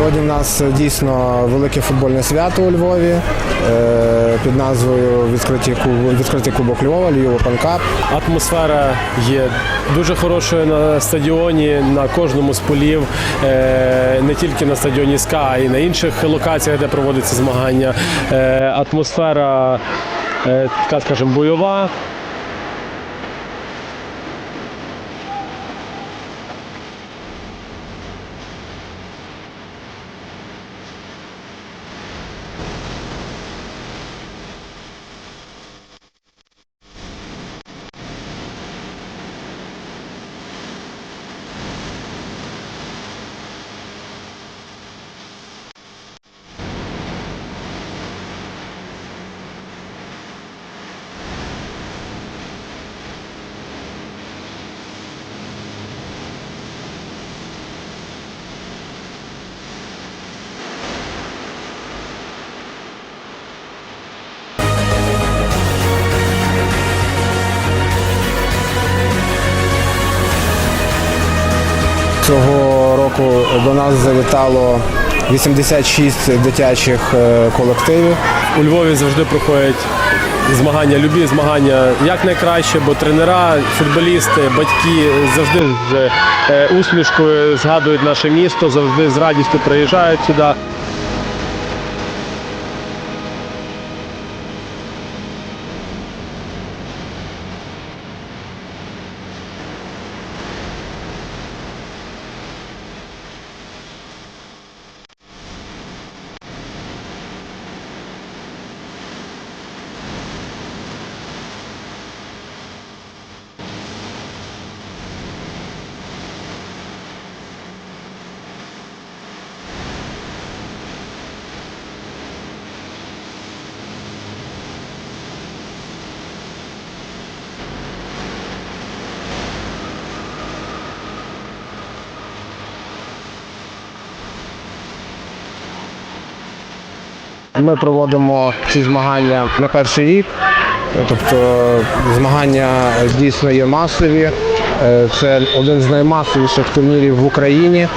Сьогодні в нас дійсно велике футбольне свято у Львові е, під назвою Відкритий Кубок Львова, Львів Open Cup. Атмосфера є дуже хорошою на стадіоні, на кожному з полів, е, не тільки на стадіоні СКА, а й на інших локаціях, де проводяться змагання. Е, Атмосфера е, така, скажімо, бойова. Цього року до нас завітало 86 дитячих е, колективів. У Львові завжди проходять змагання, любі змагання як найкраще, бо тренера, футболісти, батьки завжди з е, усмішкою згадують наше місто, завжди з радістю приїжджають сюди. Ми проводимо ці змагання на перший рік. Тобто змагання дійсно є масові. Е, Це один з наймасовіших турнірів в Україні.